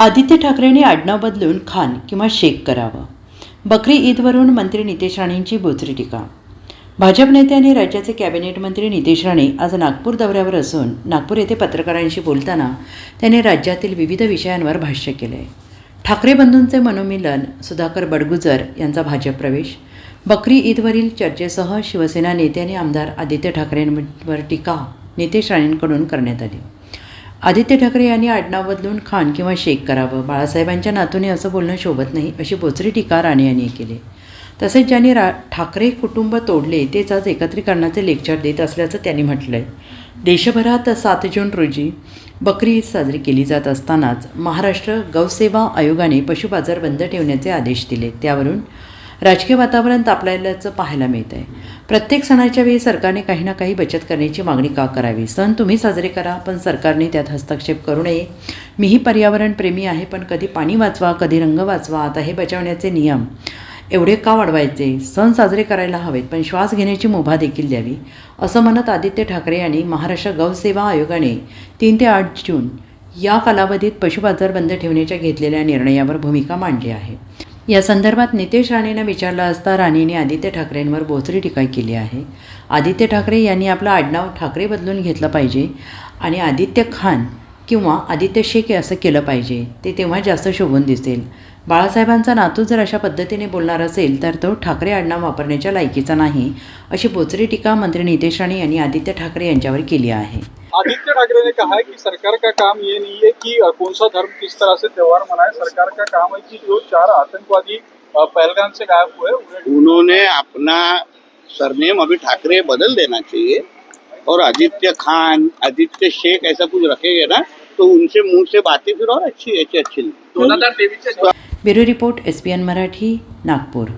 आदित्य ठाकरेंनी आडनाव बदलून खान किंवा शेख करावं. बकरी ईदवरून मंत्री नितेश राणेंची बोचरी टीका. भाजप नेते आणि राज्याचे कॅबिनेट मंत्री नितेश राणे आज नागपूर दौऱ्यावर असून नागपूर येथे पत्रकारांशी बोलताना त्यांनी राज्यातील विविध विषयांवर भाष्य केलंय. ठाकरे बंधूंचे मनोमिलन सुधाकर बडगुजर यांचा भाजप प्रवेश बकरी ईदवरील चर्चेसह शिवसेना नेते आणि आमदार आदित्य ठाकरेंवर टीका नितेश राणेंकडून करण्यात आली. आदित्य ठाकरे यांनी आडनाव बदलून खान किंवा शेख करावं बाळासाहेबांच्या नातूने असं बोलणं शोभत नाही अशी बोचरी टीका राणे यांनी केली. तसेच ज्यांनी रा ठाकरे कुटुंब तोडले तेच आज एकत्रीकरणाचे लेक्चर देत असल्याचं त्यांनी म्हटलं आहे देशभरात सात जून रोजी बकरी ईद साजरी केली जात असतानाच महाराष्ट्र गौसेवा आयोगाने पशु बाजार बंद ठेवण्याचे आदेश दिले. त्यावरून राजकीय वातावरण तापलेल्याचं पाहायला मिळत आहे प्रत्येक सणाच्या वेळी सरकारने काही ना काही बचत करण्याची मागणी का करावी? सण तुम्ही साजरे करा पण सरकारने त्यात हस्तक्षेप करू नये. मीही पर्यावरणप्रेमी आहे पण कधी पाणी वाचवा कधी रंग वाचवा आता हे बचावण्याचे नियम एवढे का वाढवायचे? सण साजरे करायला हवेत पण श्वास घेण्याची मुभा देखील द्यावी. असं म्हणत आदित्य ठाकरे यांनी महाराष्ट्र गौसेवा आयोगाने तीन ते आठ जून या कालावधीत पशुबाजार बंद ठेवण्याच्या घेतलेल्या निर्णयावर भूमिका मांडली आहे. या संदर्भात नितेश राणेंना विचारलं असता राणेने आदित्य ठाकरेंवर बोचरी टीका केली आहे. आदित्य ठाकरे यांनी आपलं आडनाव ठाकरे बदलून घेतलं पाहिजे आणि आदित्य खान किंवा आदित्य शेख असं केलं पाहिजे ते तेव्हा जास्त शोभून दिसेल. बाळासाहेबांचा नातू जर अशा पद्धतीने बोलणार असेल तर तो ठाकरे आडनाव वापरण्याच्या लायकीचा नाही अशी बोचरी टीका मंत्री नितेश राणे यांनी आदित्य ठाकरे यांच्यावर केली आहे. आदित्य ठाकरे ने कहा है कि सरकार का काम ये नहीं है कि कौन सा धर्म किस तरह से त्योहार मनाए सरकार का काम है कि जो चार आतंकवादी पहलगाम से गायब हुए उन्होंने अपना सरनेम अभी ठाकरे बदल देना चाहिए और आदित्य खान आदित्य शेख ऐसा कुछ रखेंगे ना तो उनसे मुँह से बातें फिर और अच्छी अच्छी अच्छी तेवीसच्या bureau report S P N Marathi Nagpur.